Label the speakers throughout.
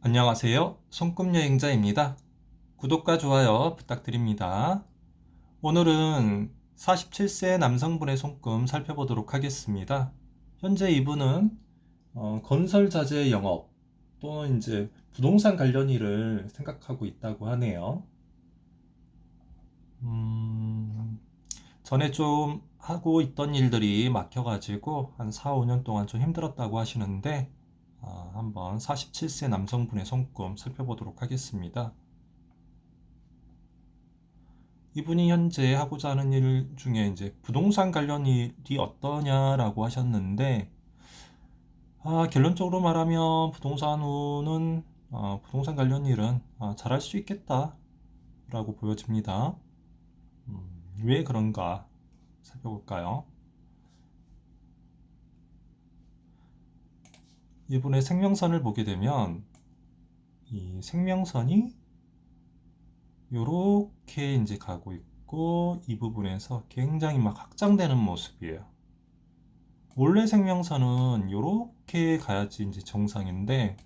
Speaker 1: 안녕하세요. 손금 여행자입니다. 구독과 좋아요 부탁드립니다. 오늘은 47세 남성분의 손금 살펴보도록 하겠습니다. 현재 이분은 어, 건설 자재 영업 또는 이제 부동산 관련 일을 생각하고 있다고 하네요. 음, 전에 좀 하고 있던 일들이 막혀가지고 한 4, 5년 동안 좀 힘들었다고 하시는데 아, 한번 47세 남성분의 손금 살펴보도록 하겠습니다. 이분이 현재 하고자 하는 일 중에 이제 부동산 관련 일이 어떠냐라고 하셨는데, 아, 결론적으로 말하면 부동산 후는 어, 부동산 관련 일은 아, 잘할 수 있겠다라고 보여집니다. 음, 왜 그런가 살펴볼까요? 이분의 생명선을 보게 되면 이 생명선이 요렇게 이제 가고 있고 이 부분에서 굉장히 막 확장되는 모습이에요. 원래 생명선은 요렇게 가야지 이제 정상인데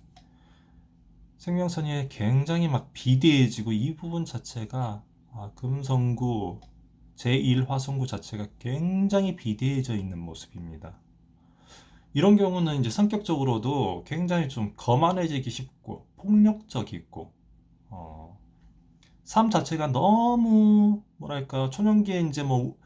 Speaker 1: 생명선이 굉장히 막 비대해지고 이 부분 자체가 아, 금성구 제1화성구 자체가 굉장히 비대해져 있는 모습입니다. 이런 경우는 이제 성격적으로도 굉장히 좀 거만해지기 쉽고 폭력적이고 어, 삶 자체가 너무 뭐랄까 초년기에 이제 뭐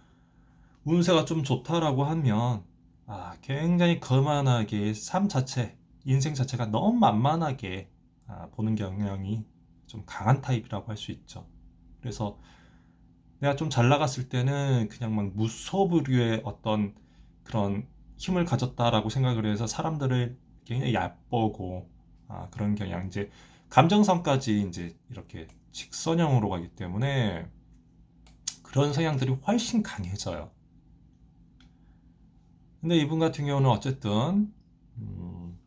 Speaker 1: 운세가 좀 좋다라고 하면 아, 굉장히 거만하게 삶 자체 인생 자체가 너무 만만하게 아, 보는 경향이 좀 강한 타입이라고 할 수 있죠. 그래서 내가 좀 잘 나갔을 때는 그냥 막 무소불위의 어떤 그런 힘을 가졌다라고 생각을 해서 사람들을 굉장히 얕보고 아, 그런 경향 이제 감정선까지 이제 이렇게 직선형으로 가기 때문에 그런 성향들이 훨씬 강해져요. 근데 이분 같은 경우는 어쨌든 음,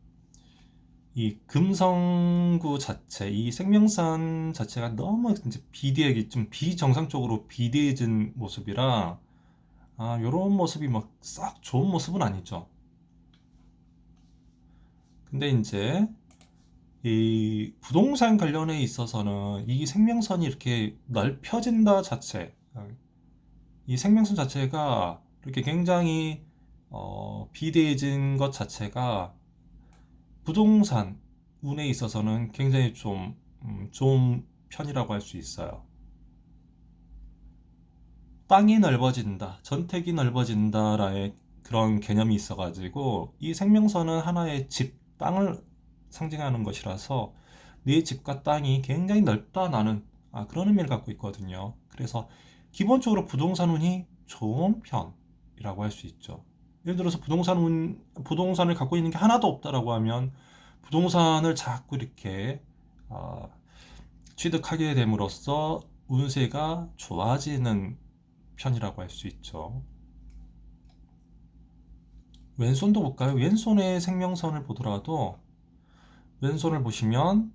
Speaker 1: 이 금성구 자체, 이 생명선 자체가 너무 이제 비대하게 좀 비정상적으로 비대해진 모습이라 아, 요런 모습이 막 싹 좋은 모습은 아니죠. 근데 이제 이 부동산 관련에 있어서는 이 생명선이 이렇게 넓혀진다 자체, 이 생명선 자체가 이렇게 굉장히 어, 비대해진 것 자체가 부동산 운에 있어서는 굉장히 좀 음, 좋은 편이라고 할 수 있어요. 땅이 넓어진다, 전택이 넓어진다라의 그런 개념이 있어가지고 이 생명선은 하나의 집, 땅을 상징하는 것이라서 내 집과 땅이 굉장히 넓다 나는 아, 그런 의미를 갖고 있거든요. 그래서 기본적으로 부동산 운이 좋은 편이라고 할 수 있죠. 예를 들어서 부동산 운, 부동산을 갖고 있는 게 하나도 없다라고 하면 부동산을 자꾸 이렇게 어, 취득하게 됨으로써 운세가 좋아지는 편이라고 할 수 있죠. 왼손도 볼까요? 왼손의 생명선을 보더라도 왼손을 보시면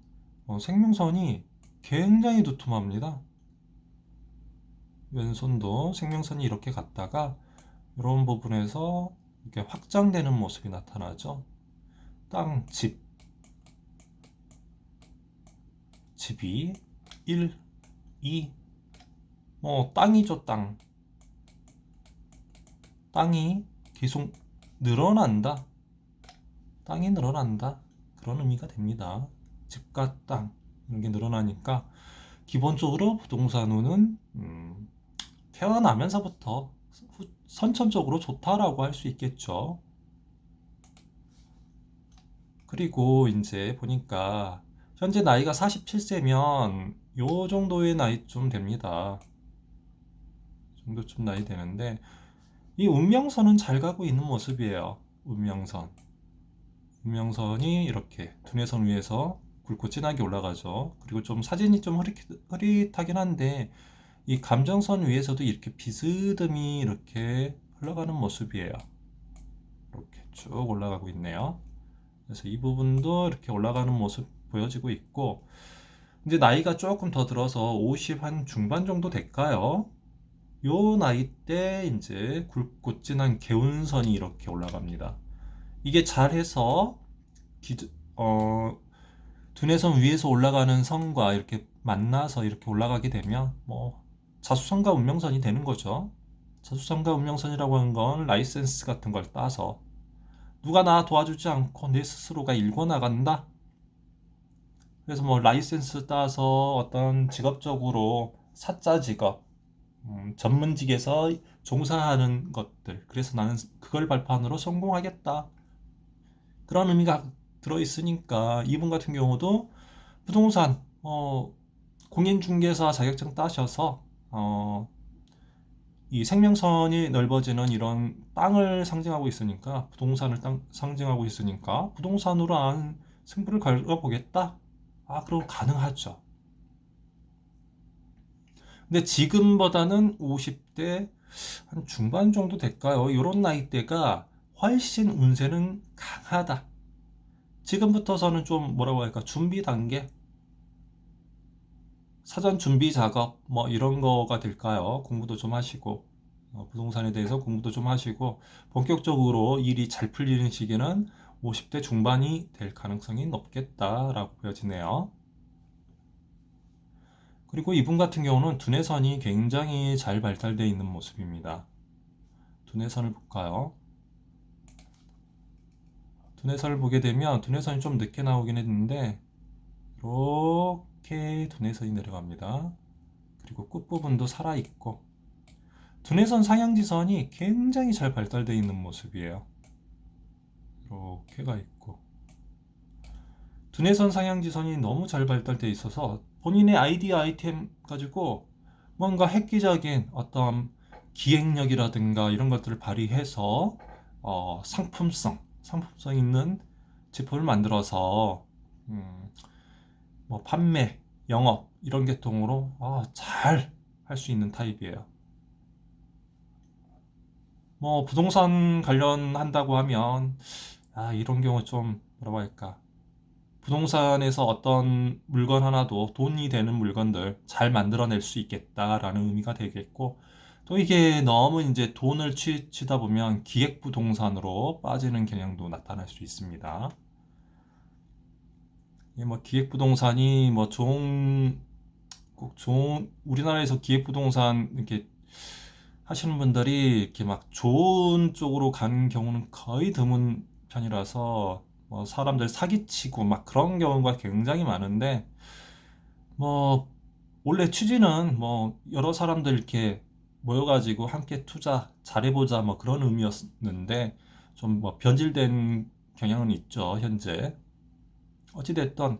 Speaker 1: 어, 생명선이 굉장히 두툼합니다. 왼손도 생명선이 이렇게 갔다가 이런 부분에서 이렇게 확장되는 모습이 나타나죠. 땅, 집, 집이 1, 2, 뭐 땅이죠, 땅. 땅이 계속 늘어난다. 땅이 늘어난다. 그런 의미가 됩니다. 집과 땅 이런 게 늘어나니까 기본적으로 부동산운은 음, 태어나면서부터 선천적으로 좋다라고 할 수 있겠죠. 그리고 이제 보니까 현재 나이가 47세면 요 정도의 나이쯤 됩니다. 정도쯤 나이 되는데 이 운명선은 잘 가고 있는 모습이에요. 운명선. 운명선이 이렇게 두뇌선 위에서 굵고 진하게 올라가죠. 그리고 좀 사진이 좀 흐릿, 흐릿 하긴 한데 이 감정선 위에서도 이렇게 비스듬히 이렇게 흘러가는 모습이에요. 이렇게 쭉 올라가고 있네요. 그래서 이 부분도 이렇게 올라가는 모습 보여지고 있고 이제 나이가 조금 더 들어서 50 한 중반 정도 될까요? 요 나이 때 이제 굵고 진한 개운선이 이렇게 올라갑니다. 이게 잘해서 기, 어, 두뇌선 위에서 올라가는 선과 이렇게 만나서 이렇게 올라가게 되면 뭐 자수성가 운명선이 되는 거죠. 자수성가 운명선이라고 하는 건 라이센스 같은 걸 따서 누가 나 도와주지 않고 내 스스로가 일궈 나간다. 그래서 뭐 라이센스 따서 어떤 직업적으로 사자 직업, 음, 전문직에서 종사하는 것들. 그래서 나는 그걸 발판으로 성공하겠다. 그런 의미가 들어 있으니까 이분 같은 경우도 부동산 어, 공인중개사 자격증 따셔서 어, 이 생명선이 넓어지는 이런 땅을 상징하고 있으니까 부동산을 땅, 상징하고 있으니까 부동산으로 한 승부를 걸어보겠다. 아, 그럼 가능하죠. 근데 지금보다는 50대 한 중반 정도 될까요? 이런 나이대가 훨씬 운세는 강하다. 지금부터서는 좀 뭐라고 할까? 준비 단계? 사전 준비 작업 뭐 이런 거가 될까요? 공부도 좀 하시고 어, 부동산에 대해서 공부도 좀 하시고 본격적으로 일이 잘 풀리는 시기는 50대 중반이 될 가능성이 높겠다라고 보여지네요. 그리고 이분 같은 경우는 두뇌선이 굉장히 잘 발달되어 있는 모습입니다. 두뇌선을 볼까요? 두뇌선을 보게 되면 두뇌선이 좀 늦게 나오긴 했는데 이렇게 두뇌선이 내려갑니다. 그리고 끝부분도 살아있고 두뇌선 상향지선이 굉장히 잘 발달되어 있는 모습이에요. 이렇게가 있고 두뇌선 상향지선이 너무 잘 발달되어 있어서 본인의 아이디어 아이템 가지고 뭔가 획기적인 어떤 기획력이라든가 이런 것들을 발휘해서 어, 상품성, 상품성 있는 제품을 만들어서 음, 뭐 판매, 영업 이런 계통으로 아, 잘할 수 있는 타입이에요. 뭐 부동산 관련한다고 하면 아, 이런 경우 좀 뭐라고 할까 부동산에서 어떤 물건 하나도 돈이 되는 물건들 잘 만들어낼 수 있겠다라는 의미가 되겠고 또 이게 너무 이제 돈을 치다 보면 기획부동산으로 빠지는 경향도 나타날 수 있습니다. 뭐 기획부동산이 뭐 좋은 꼭 좋은 우리나라에서 기획부동산 이렇게 하시는 분들이 이렇게 막 좋은 쪽으로 가는 경우는 거의 드문 편이라서 뭐 사람들 사기치고 막 그런 경우가 굉장히 많은데 뭐 원래 취지는 뭐 여러 사람들 이렇게 모여가지고 함께 투자 잘해보자 뭐 그런 의미였는데 좀 뭐 변질된 경향은 있죠 현재 어찌됐든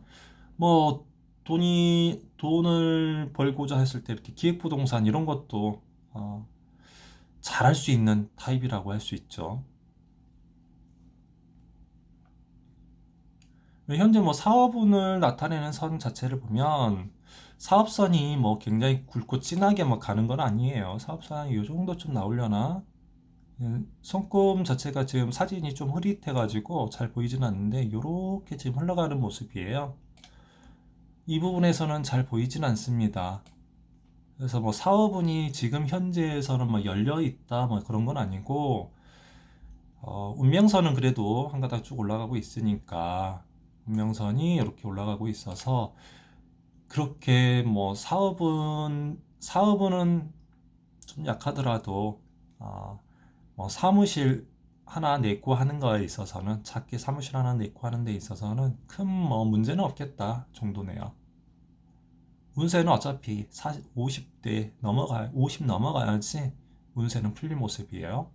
Speaker 1: 뭐 돈이 돈을 벌고자 했을 때 이렇게 기획부동산 이런 것도 어, 잘할 수 있는 타입이라고 할 수 있죠. 현재 뭐 사업운을 나타내는 선 자체를 보면 사업선이 뭐 굉장히 굵고 진하게 막 가는 건 아니에요. 사업선이 이 정도 좀 나오려나? 음, 손금 자체가 지금 사진이 좀 흐릿해가지고 잘 보이진 않는데 이렇게 지금 흘러가는 모습이에요. 이 부분에서는 잘 보이진 않습니다. 그래서 뭐 사업운이 지금 현재에서는 뭐 열려 있다 뭐 그런 건 아니고 어, 운명선은 그래도 한 가닥 쭉 올라가고 있으니까 운명선이 이렇게 올라가고 있어서 그렇게 뭐 사업은 사업은 좀 약하더라도 어, 뭐 사무실 하나 내고 하는 거에 있어서는 작게 사무실 하나 내고 하는 데 있어서는 큰 뭐 문제는 없겠다 정도네요. 운세는 어차피 40, 50대 넘어가 50 넘어가야지 운세는 풀릴 모습이에요.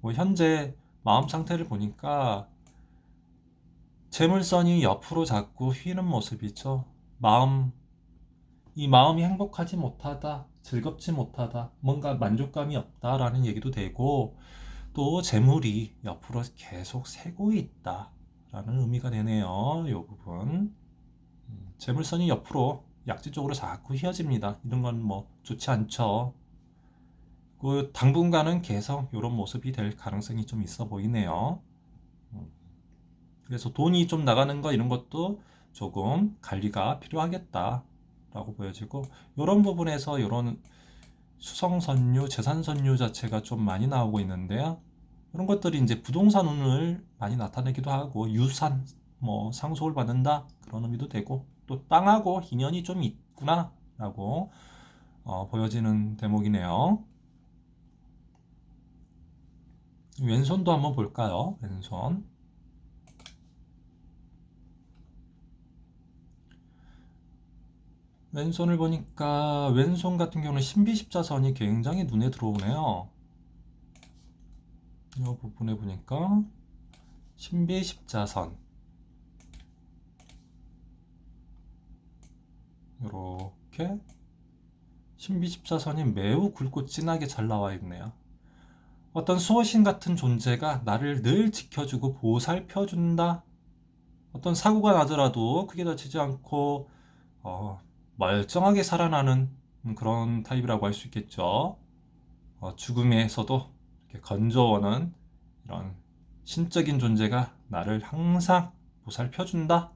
Speaker 1: 뭐 현재 마음 상태를 보니까 재물선이 옆으로 자꾸 휘는 모습이죠. 마음, 이 마음이 행복하지 못하다, 즐겁지 못하다, 뭔가 만족감이 없다라는 얘기도 되고, 또 재물이 옆으로 계속 새고 있다라는 의미가 되네요. 이 부분. 음, 재물선이 옆으로 약지 쪽으로 자꾸 휘어집니다. 이런 건 뭐 좋지 않죠. 그 당분간은 계속 이런 모습이 될 가능성이 좀 있어 보이네요. 음. 그래서 돈이 좀 나가는 거 이런 것도 조금 관리가 필요하겠다라고 보여지고 이런 부분에서 이런 수성선유, 재산선유 자체가 좀 많이 나오고 있는데요. 이런 것들이 이제 부동산 운을 많이 나타내기도 하고 유산, 뭐 상속을 받는다 그런 의미도 되고 또 땅하고 인연이 좀 있구나라고 어, 보여지는 대목이네요. 왼손도 한번 볼까요? 왼손. 왼손을 보니까 왼손 같은 경우는 신비십자선이 굉장히 눈에 들어오네요. 이 부분에 보니까 신비십자선 이렇게 신비십자선이 매우 굵고 진하게 잘 나와 있네요. 어떤 수호신 같은 존재가 나를 늘 지켜주고 보살펴준다. 어떤 사고가 나더라도 크게 다치지 않고 어, 멀쩡하게 살아나는 그런 타입이라고 할 수 있겠죠. 어, 죽음에서도 이렇게 건져오는 이런 신적인 존재가 나를 항상 보살펴준다.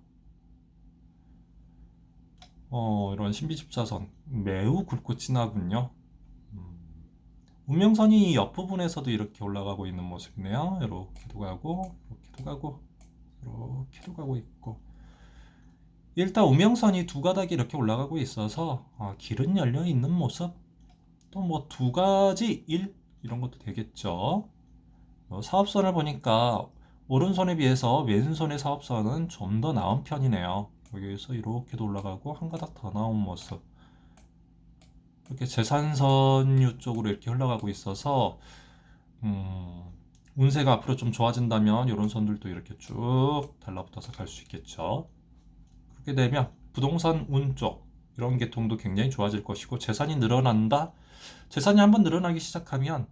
Speaker 1: 어, 이런 신비집자선 매우 굵고 진하군요. 음, 운명선이 옆부분에서도 이렇게 올라가고 있는 모습이네요. 이렇게도 가고, 이렇게도 가고, 이렇게도 가고 있고. 일단 운명선이 두 가닥이 이렇게 올라가고 있어서 어, 길은 열려 있는 모습. 또 뭐 두 가지 일 이런 것도 되겠죠. 어, 사업선을 보니까 오른손에 비해서 왼손의 사업선은 좀 더 나은 편이네요. 여기에서 이렇게도 올라가고 한 가닥 더 나온 모습. 이렇게 재산선유 쪽으로 이렇게 흘러가고 있어서 음, 운세가 앞으로 좀 좋아진다면 이런 선들도 이렇게 쭉 달라붙어서 갈 수 있겠죠. 그렇게 되면 부동산 운 쪽 이런 계통도 굉장히 좋아질 것이고 재산이 늘어난다. 재산이 한번 늘어나기 시작하면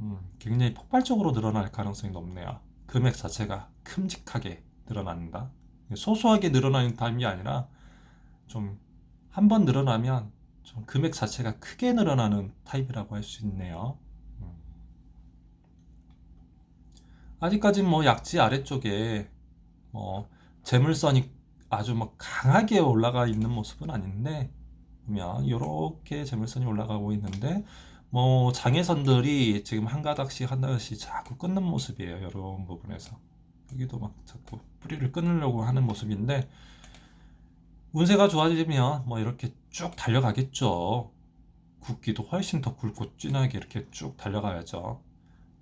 Speaker 1: 음, 굉장히 폭발적으로 늘어날 가능성이 높네요. 금액 자체가 큼직하게 늘어난다. 소소하게 늘어나는 타입이 아니라 좀 한 번 늘어나면 좀 금액 자체가 크게 늘어나는 타입이라고 할 수 있네요. 음. 아직까지 뭐 약지 아래쪽에 뭐 재물선이 아주 뭐 강하게 올라가 있는 모습은 아닌데 보면 이렇게 재물선이 올라가고 있는데 뭐 장애선들이 지금 한 가닥씩 한 가닥씩 자꾸 끊는 모습이에요. 이런 부분에서 여기도 막 자꾸 뿌리를 끊으려고 하는 모습인데 운세가 좋아지면 뭐 이렇게 쭉 달려가겠죠. 굵기도 훨씬 더 굵고 진하게 이렇게 쭉 달려가야죠.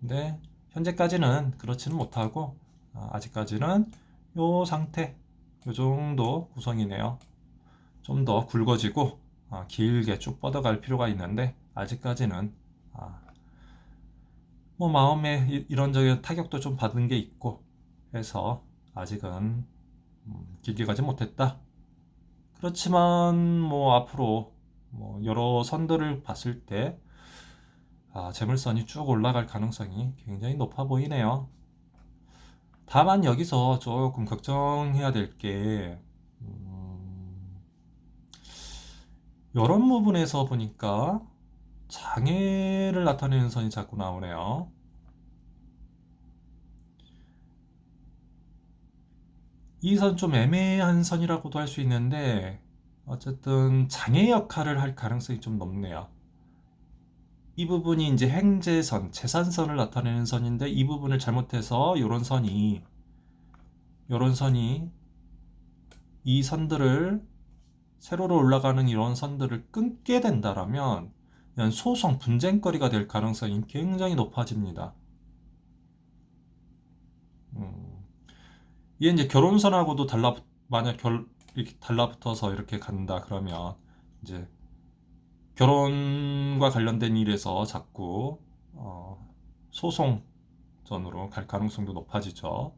Speaker 1: 근데 현재까지는 그렇지는 못하고 아, 아직까지는 요 상태 요 정도 구성이네요. 좀 더 굵어지고 아, 길게 쭉 뻗어갈 필요가 있는데 아직까지는 아, 뭐 마음에 이- 이런저런 타격도 좀 받은 게 있고 해서 아직은 음, 길게 가지 못했다. 그렇지만 뭐 앞으로 뭐 여러 선들을 봤을 때 아, 재물선이 쭉 올라갈 가능성이 굉장히 높아 보이네요. 다만 여기서 조금 걱정해야 될 게, 음, 이런 부분에서 보니까 장애를 나타내는 선이 자꾸 나오네요. 이 선 좀 애매한 선이라고도 할 수 있는데, 어쨌든 장애 역할을 할 가능성이 좀 높네요. 이 부분이 이제 행재선, 재산선을 나타내는 선인데 이 부분을 잘못해서 요런 선이 요런 선이 이 선들을 세로로 올라가는 이런 선들을 끊게 된다라면 소송 분쟁거리가 될 가능성이 굉장히 높아집니다. 음, 이게 이제 결혼선하고도 달라 만약 결 이렇게 달라붙어서 이렇게 간다 그러면 이제 결혼과 관련된 일에서 자꾸 어, 소송전으로 갈 가능성도 높아지죠.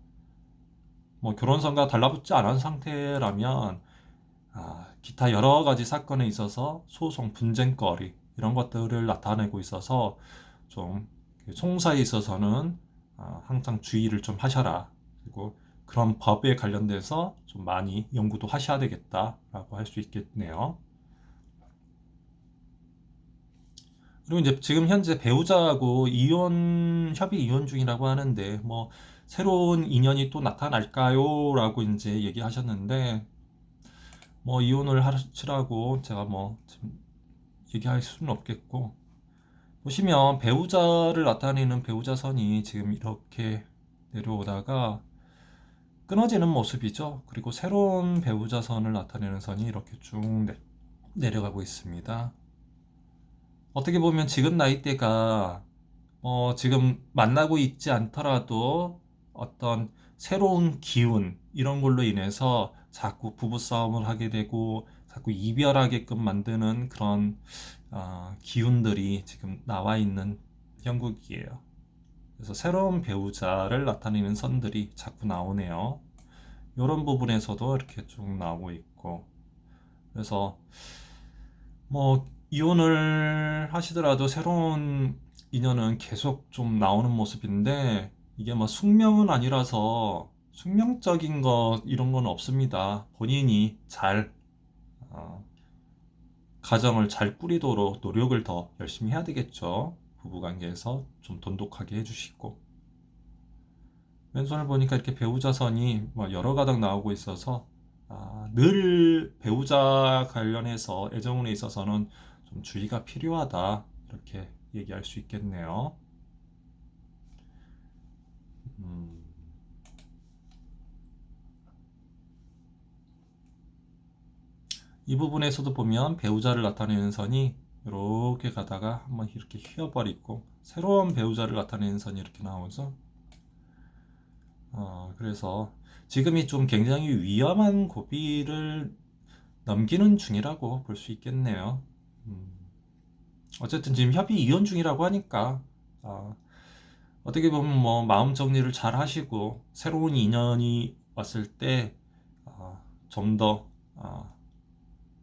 Speaker 1: 뭐 결혼선과 달라붙지 않은 상태라면 아, 기타 여러 가지 사건에 있어서 소송, 분쟁거리 이런 것들을 나타내고 있어서 좀 송사에 있어서는 아, 항상 주의를 좀 하셔라. 그리고 그런 법에 관련돼서 좀 많이 연구도 하셔야 되겠다라고 할 수 있겠네요. 그리고 이제 지금 현재 배우자하고 이혼 협의 이혼 중이라고 하는데 뭐 새로운 인연이 또 나타날까요? 라고 이제 얘기하셨는데 뭐 이혼을 하시라고 제가 뭐 지금 얘기할 수는 없겠고 보시면 배우자를 나타내는 배우자 선이 지금 이렇게 내려오다가 끊어지는 모습이죠. 그리고 새로운 배우자 선을 나타내는 선이 이렇게 쭉 내, 내려가고 있습니다. 어떻게 보면 지금 나이대가 어, 지금 만나고 있지 않더라도 어떤 새로운 기운 이런 걸로 인해서 자꾸 부부싸움을 하게 되고 자꾸 이별하게끔 만드는 그런 어, 기운들이 지금 나와 있는 형국이에요. 그래서 새로운 배우자를 나타내는 선들이 자꾸 나오네요. 이런 부분에서도 이렇게 쭉 나오고 있고 그래서 뭐 이혼을 하시더라도 새로운 인연은 계속 좀 나오는 모습인데 이게 뭐 숙명은 아니라서 숙명적인 것 이런 건 없습니다. 본인이 잘 어, 가정을 잘 꾸리도록 노력을 더 열심히 해야 되겠죠. 부부관계에서 좀 돈독하게 해주시고 왼손을 보니까 이렇게 배우자선이 뭐 여러 가닥 나오고 있어서 아, 늘 배우자 관련해서 애정운에 있어서는 좀 주의가 필요하다 이렇게 얘기할 수 있겠네요. 음. 이 부분에서도 보면 배우자를 나타내는 선이 이렇게 가다가 한번 이렇게 휘어버리고 새로운 배우자를 나타내는 선이 이렇게 나오죠. 어, 그래서 지금이 좀 굉장히 위험한 고비를 넘기는 중이라고 볼 수 있겠네요. 음. 어쨌든 지금 협의 이혼 중이라고 하니까 어, 어떻게 보면 뭐 마음 정리를 잘 하시고 새로운 인연이 왔을 때 어, 좀더 어,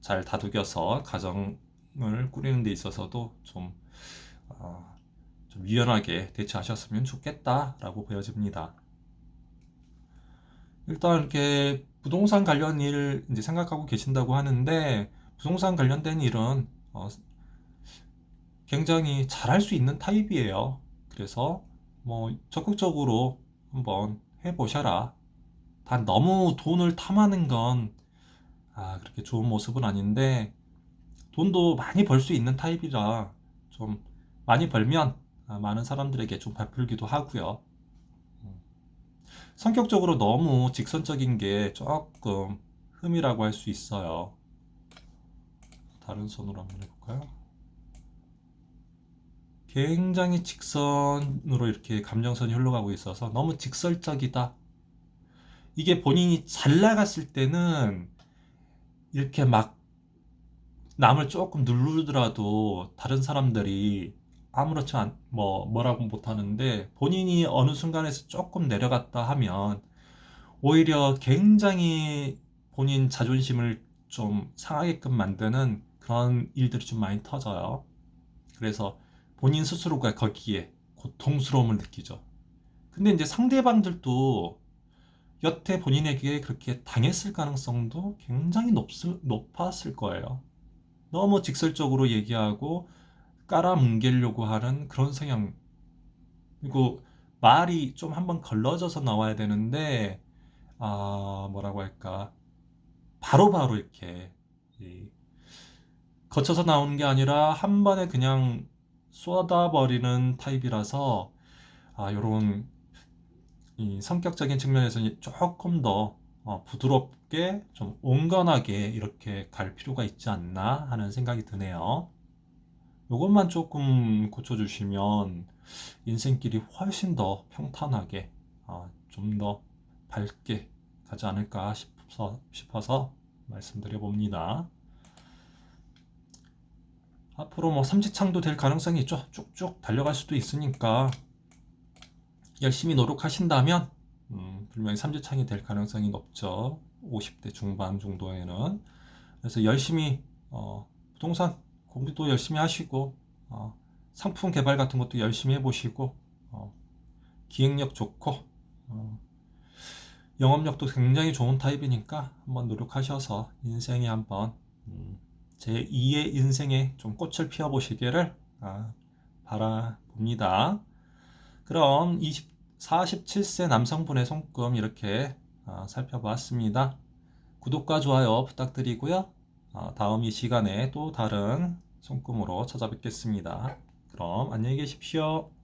Speaker 1: 잘 다독여서 가정을 꾸리는 데 있어서도 좀, 어, 좀 유연하게 대처하셨으면 좋겠다라고 보여집니다. 일단 이렇게 부동산 관련 일 이제 생각하고 계신다고 하는데 부동산 관련된 일은 어, 굉장히 잘할 수 있는 타입이에요. 그래서 뭐 적극적으로 한번 해보셔라. 단 너무 돈을 탐하는 건 아, 그렇게 좋은 모습은 아닌데 돈도 많이 벌 수 있는 타입이라 좀 많이 벌면 아, 많은 사람들에게 좀 베풀기도 하고요. 음. 성격적으로 너무 직선적인 게 조금 흠이라고 할 수 있어요. 다른 손으로 한번 해볼까요? 굉장히 직선으로 이렇게 감정선이 흘러가고 있어서 너무 직설적이다. 이게 본인이 잘 나갔을 때는 이렇게 막 남을 조금 누르더라도 다른 사람들이 아무렇지 않, 뭐, 뭐라고 못하는데 본인이 어느 순간에서 조금 내려갔다 하면 오히려 굉장히 본인 자존심을 좀 상하게끔 만드는 그런 일들이 좀 많이 터져요. 그래서 본인 스스로가 거기에 고통스러움을 느끼죠. 근데 이제 상대방들도 여태 본인에게 그렇게 당했을 가능성도 굉장히 높을, 높았을 거예요. 너무 직설적으로 얘기하고 깔아뭉개려고 하는 그런 성향. 그리고 말이 좀 한번 걸러져서 나와야 되는데, 아, 뭐라고 할까. 바로바로 바로 이렇게 거쳐서 나오는 게 아니라 한 번에 그냥 쏟아버리는 타입이라서 아, 요런 이 성격적인 측면에서 조금 더 어, 부드럽게 좀 온건하게 이렇게 갈 필요가 있지 않나 하는 생각이 드네요. 요것만 조금 고쳐주시면 인생길이 훨씬 더 평탄하게 어, 좀 더 밝게 가지 않을까 싶어서, 싶어서 말씀드려 봅니다. 앞으로 뭐 삼지창도 될 가능성이 있죠. 쭉쭉 달려갈 수도 있으니까 열심히 노력하신다면 음, 분명히 삼지창이 될 가능성이 높죠. 50대 중반 정도에는 그래서 열심히 어, 부동산 공부도 열심히 하시고 어, 상품 개발 같은 것도 열심히 해보시고 어, 기획력 좋고 어, 영업력도 굉장히 좋은 타입이니까 한번 노력하셔서 인생에 한번 음, 제 2의 인생에 좀 꽃을 피워 보시기를 아, 바라봅니다. 그럼 20, 47세 남성분의 손금 이렇게 아, 살펴보았습니다. 구독과 좋아요 부탁드리고요. 아, 다음 이 시간에 또 다른 손금으로 찾아뵙겠습니다. 그럼 안녕히 계십시오.